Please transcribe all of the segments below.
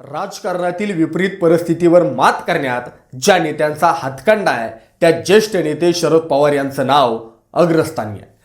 राजकारणातील विपरीत परिस्थितीवर मात करण्यात ज्या नेत्यांचा हातखंडा आहे त्या ज्येष्ठ नेते शरद पवार यांचं नाव अग्रस्थानी आहे.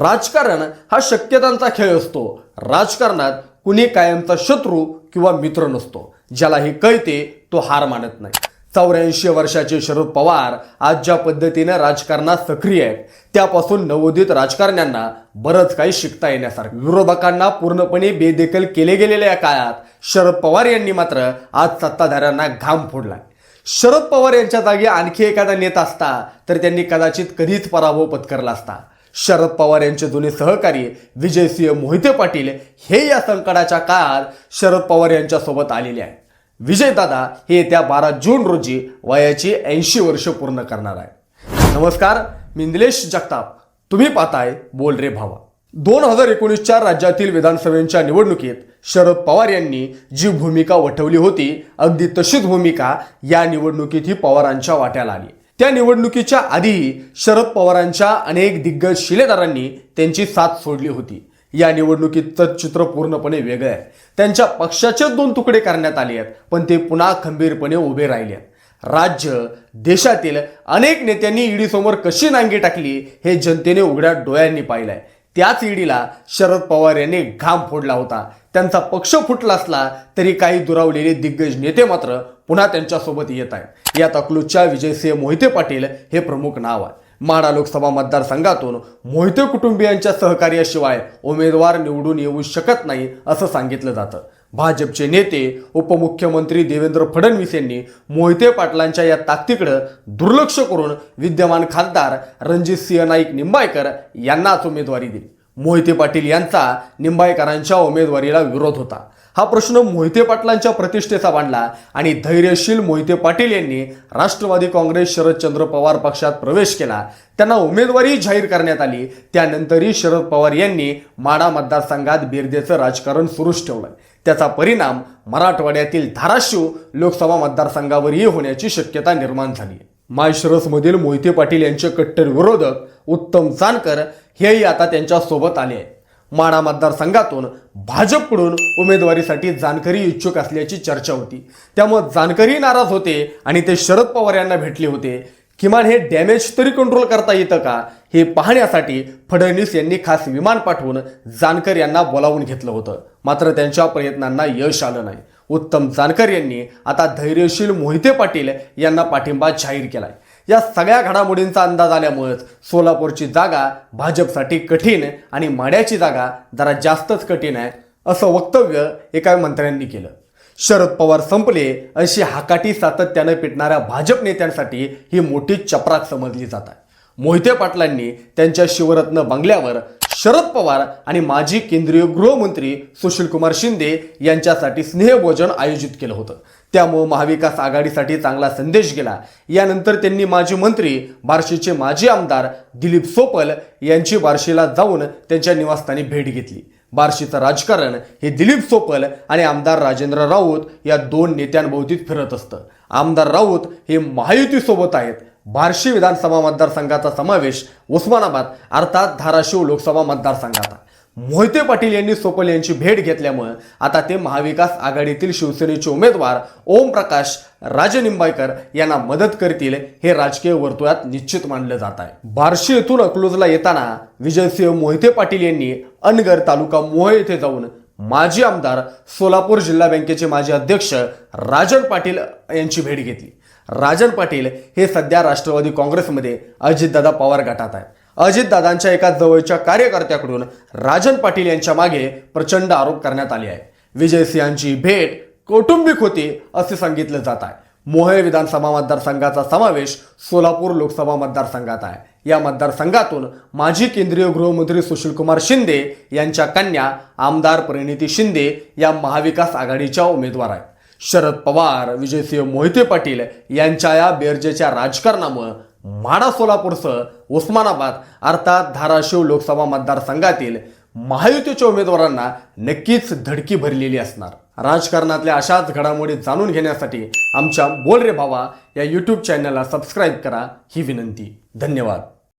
राजकारण हा शक्यतांचा खेळ असतो. राजकारणात कुणी कायमचा शत्रू किंवा मित्र नसतो. ज्याला हे कळते तो हार मानत नाही. चौऱ्याऐंशी वर्षाचे शरद पवार आज ज्या पद्धतीनं राजकारणात सक्रिय आहेत त्यापासून नवोदित राजकारण्यांना बरंच काही शिकता येण्यासारखं. विरोधकांना पूर्णपणे बेदेखल केले गेलेल्या या काळात शरद पवार यांनी मात्र आज सत्ताधाऱ्यांना घाम फोडलाय. शरद पवार यांच्या जागी आणखी एखादा नेता असता तर त्यांनी कदाचित कधीच पराभव पत्करला असता. शरद पवार यांचे जुने सहकारी विजयसिंह मोहिते पाटील हे या संकटाच्या काळात शरद पवार यांच्यासोबत आलेले आहेत. विजयदादा हे येत्या बारा जून रोजी वयाची ऐंशी वर्ष पूर्ण करणार आहे नमस्कार मी निलेश जगताप. तुम्ही पाहताय बोल रे भावा. दोन हजार एकोणीसच्या राज्यातील विधानसभेच्या निवडणुकीत शरद पवार यांनी जी भूमिका वठवली होती अगदी तशीच भूमिका या निवडणुकीतही पवारांच्या वाट्याला आली. त्या निवडणुकीच्या आधीही शरद पवारांच्या अनेक दिग्गज शिलेदारांनी त्यांची साथ सोडली होती. या निवडणुकीचं चित्र पूर्णपणे वेगळं आहे. त्यांच्या पक्षाचे दोन तुकडे करण्यात आले आहेत पण ते पुन्हा खंबीरपणे उभे राहिले आहेत. राज्य देशातील अनेक नेत्यांनी ईडीसमोर कशी नांगी टाकली हे जनतेने उघड्या डोळ्यांनी पाहिलंय. त्याच ईडीला शरद पवार यांनी घाम फोडला होता. त्यांचा पक्ष फुटला असला तरी काही दुरावलेले दिग्गज नेते मात्र पुन्हा त्यांच्यासोबत येत आहेत. यात अकलूजच्या विजयसिंह मोहिते पाटील हे प्रमुख नाव आहे माढा लोकसभा मतदारसंघातून मोहिते कुटुंबियांच्या सहकार्याशिवाय उमेदवार निवडून येऊ शकत नाही असं सांगितलं जातं. भाजपचे नेते उपमुख्यमंत्री देवेंद्र फडणवीस यांनी मोहिते पाटलांच्या या ताकदीकडे दुर्लक्ष करून विद्यमान खासदार रणजित सिंह नाईक निंबाळकर यांनाच उमेदवारी दिली. मोहिते पाटील यांचा निंबाळकरांच्या उमेदवारीला विरोध होता. हा प्रश्न मोहिते पाटलांच्या प्रतिष्ठेचा मांडला आणि धैर्यशील मोहिते पाटील यांनी राष्ट्रवादी काँग्रेस शरदचंद्र पवार पक्षात प्रवेश केला. त्यांना उमेदवारी जाहीर करण्यात आली. त्यानंतरही शरद पवार यांनी माडा मतदारसंघात बिरदेचं राजकारण सुरूच ठेवलं. त्याचा परिणाम मराठवाड्यातील धाराशिव लोकसभा मतदारसंघावरही होण्याची शक्यता निर्माण झाली. मायशरसमधील मोहिते पाटील यांचे कट्टर विरोधक उत्तम जानकर हेही आता त्यांच्यासोबत आले आले माणा मतदारसंघातून भाजपकडून उमेदवारीसाठी जानकरी इच्छुक असल्याची चर्चा होती. त्यामुळे जानकरी नाराज होते आणि ते शरद पवार यांना भेटले होते. किमान हे डॅमेज तरी कंट्रोल करता येतं का? हे पाहण्यासाठी फडणवीस यांनी खास विमान पाठवून जानकर यांना बोलावून घेतलं होतं. मात्र त्यांच्या प्रयत्नांना यश आलं नाही. उत्तम जानकर यांनी आता धैर्यशील मोहिते पाटील यांना पाठिंबा जाहीर केलाय. या सगळ्या घडामोडींचा अंदाज आल्यामुळेच सोलापूरची जागा भाजपसाठी कठीण आणि माड्याची जागा जरा जास्तच कठीण आहे असं वक्तव्य एका मंत्र्यांनी केलं. शरद पवार संपले अशी हाकाटी सातत्यानं पिटणाऱ्या भाजप नेत्यांसाठी ही मोठी चपराक समजली जात आहे. मोहिते पाटलांनी त्यांच्या शिवरत्न बंगल्यावर शरद पवार आणि माजी केंद्रीय गृहमंत्री सुशीलकुमार शिंदे यांच्यासाठी स्नेहभोजन आयोजित केलं होतं. त्यामुळे महाविकास आघाडीसाठी चांगला संदेश गेला. यानंतर त्यांनी माजी मंत्री बार्शीचे माजी आमदार दिलीप सोपल यांची बार्शीला जाऊन त्यांच्या निवासस्थानी भेट घेतली. बार्शीचं राजकारण हे दिलीप सोपल आणि आमदार राजेंद्र राऊत या दोन नेत्यांभोवतीत फिरत असतं. आमदार राऊत हे महायुतीसोबत आहेत. बार्शी विधानसभा मतदारसंघाचा समावेश उस्मानाबाद अर्थात धाराशिव लोकसभा मतदारसंघात आहे. मोहिते पाटील यांनी सोपल यांची भेट घेतल्यामुळे आता ते महाविकास आघाडीतील शिवसेनेचे उमेदवार ओमप्रकाश राजनिंबाळकर यांना मदत करतील हे राजकीय वर्तुळात निश्चित मानलं जात आहे. बार्शी येथून अकलूजला येताना विजयसिंह मोहिते पाटील यांनी अनगर तालुका मोहे येथे जाऊन माजी आमदार सोलापूर जिल्हा बँकेचे माजी अध्यक्ष राजन पाटील यांची भेट घेतली. राजन पाटील हे सध्या राष्ट्रवादी काँग्रेसमध्ये अजितदादा पवार गटात आहेत. अजितदादांच्या एका जवळच्या कार्यकर्त्याकडून राजन पाटील यांच्या मागे प्रचंड आरोप करण्यात आले आहे विजयसिंहांची भेट कौटुंबिक होती असे सांगितलं जात आहे. मोहे विधानसभा मतदारसंघाचा समावेश सोलापूर लोकसभा मतदारसंघात आहे. या मतदारसंघातून माजी केंद्रीय गृहमंत्री सुशीलकुमार शिंदे यांच्या कन्या आमदार परिणिती शिंदे या महाविकास आघाडीच्या उमेदवार आहेत. शरद पवार विजयसिंह मोहिते पाटील यांच्या या बेरजेच्या राजकारणामुळे म्हाडा सोलापूरसह उस्मानाबाद अर्थात धाराशिव लोकसभा मतदारसंघातील महायुतीच्या उमेदवारांना नक्कीच धडकी भरलेली असणार. राजकारणातल्या अशाच घडामोडी जाणून घेण्यासाठी आमच्या बोल रे भावा या यूट्यूब चॅनलला सबस्क्राईब करा. ही विनंती. धन्यवाद.